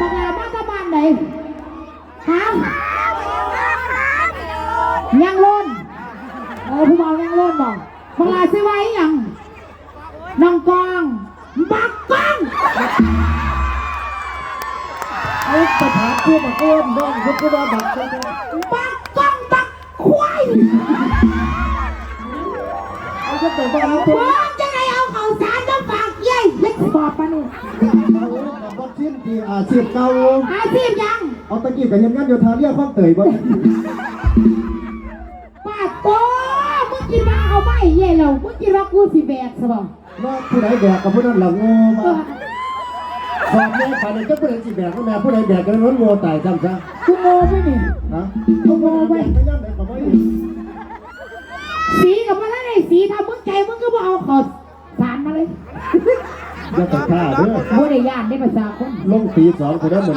บักลามาตะบ้านไหนฮะยังโลนโอ้ผู้เบายังโลนบอกบักลาซื้อไว้ยังน้องกองบักกองเอาไปถามผู้มาก้นน้องเขาก็ว่าบักเลยนะบักกองบักควายเอาก็แต่ว่าเอาตัวมึงจะไงเอาเขาสาร อาชีพเก่าอาชีพยังเอาตะกี้กับยังงานโยธาเรียกข้องเตยบ่ป้าโตมึงคิดว่าเอาไม่เย่เรามึงคิดว่ากูสิแบกสบอว่าผู้ใดแบกกับผู้นั้นเราโง่มาสอบแม่ผ่านเลยเจ้าผู้ใดสิแบกก็แม่ผู้ใดแบกกันนั้นโง่ตายจำซะกูโง่ไปนี่นะกูโง่ไปไม่ย่ำไหนก็ไม่สีกับมันอะไรสีทำมึงใจมึงก็บ่เอาเขอสารมา เลยอย่าตะฆ่าเด้อบ่ได้ย่านได้ภาษาคนลงตีสองคนนั้นเหมือน